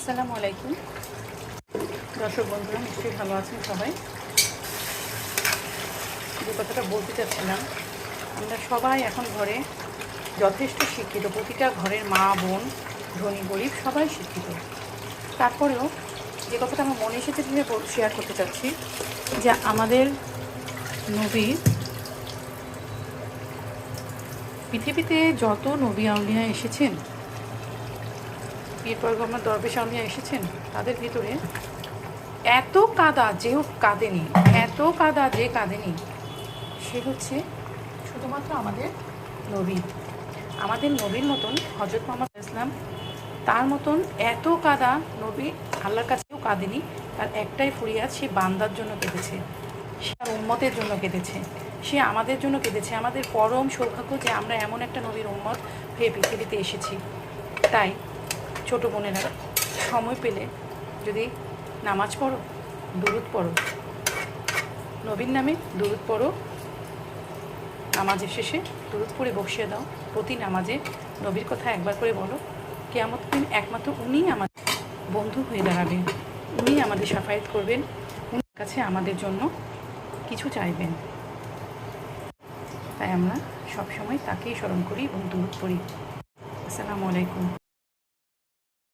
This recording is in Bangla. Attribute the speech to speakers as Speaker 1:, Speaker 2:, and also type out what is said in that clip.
Speaker 1: আসসালামু আলাইকুম। দর্শক বন্ধুরা, নিশ্চয়ই ভালো আছেন সবাই? যে কথাটা বলতে চাচ্ছিলাম, আমরা সবাই এখন ঘরে যথেষ্ট শিক্ষিত। প্রতিটা ঘরের মা, বোন, ধনী, গরিব সবাই শিক্ষিত। তারপরেও যে কথাটা আমার মনে এসেছে সেটা শেয়ার করতে চাচ্ছি, যে আমাদের নবী, পৃথিবীতে যত নবী আউলিয়া এসেছেন পীর পরগমার দরবেশ আউলিয়া এসেছেন? তাদের ভিতরে এত কাদা যেও কাঁদেনি, এত কাদা যে কাঁদেনি, সে হচ্ছে শুধুমাত্র আমাদের নবী। আমাদের নবীর মতন হজরত মোহাম্মদ ইসলাম তার মতন এত কাদা নবী আল্লাহর কাছেও কাঁদেনি, তার একটাই ফুরিয়াদ, সে বান্দার জন্য কেঁদেছে, সে আর উম্মতের জন্য কেঁদেছে, সে আমাদের জন্য কেঁদেছে, আমাদের পরম সৌভাগ্য যে আমরা এমন একটা নবীর উম্মত হয়ে পৃথিবীতে এসেছি। তাই ছোট বোনেরা সময় পেলে যদি নামাজ পড়ো, দুরুদ পড়ো। নবীন নামে দুরুদ পড়ো। নামাজের শেষে দুরুদ পড়ে বসিয়ে দাও। প্রতি নামাজে নবীর কথা একবার করে বলো। কেয়ামত দিন একমাত্র উনিই আমাদের বন্ধু হয়ে দাঁড়াবেন। উনি আমাদের সাফায়াত করবেন। উনার কাছে আমাদের জন্য কিছু চাইবেন। তাই আমরা সবসময় তাকেই স্মরণ করি এবং দুরুদ পড়ি। আসসালামু আলাইকুম।